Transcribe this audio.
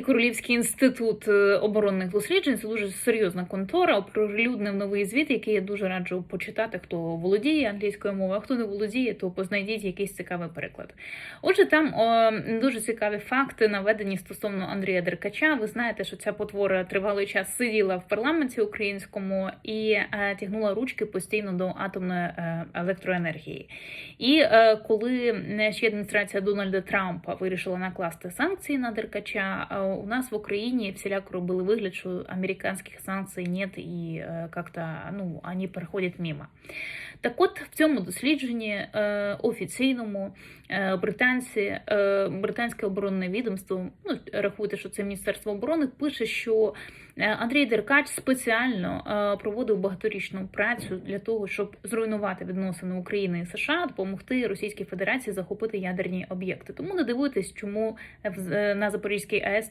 Королівський інститут е, оборонних досліджень це дуже серйозна контора. Оприлюднив новий звіт, який я дуже раджу почитати. Хто володіє англійською мовою, а хто не володіє, то познайдіть якийсь цікавий переклад. Отже, там о, дуже цікаві факти наведені стосовно Андрія Деркача. Ви знаєте, що ця потвора тривалий час сиділа в парламенті українському і е, тягнула ручки постійно до атомної е, електроенергії. І е, коли е, ще адміністрація Дональда Трампа вирішила накласти санкції на Деркача, у нас в Україні всіляко робили вигляд, що американських санкцій нет і е, как-то ну, вони переходять мимо. Так от в цьому дослідженні е, офіційному е, британці, е, британське оборонне відомство, ну рахуйте, що це Міністерство оборони, пише, що Андрій Деркач спеціально проводив багаторічну працю для того, щоб зруйнувати відносини України і США, допомогти Російській Федерації захопити ядерні об'єкти. Тому не дивуйтесь, чому на Запорізькій АЕС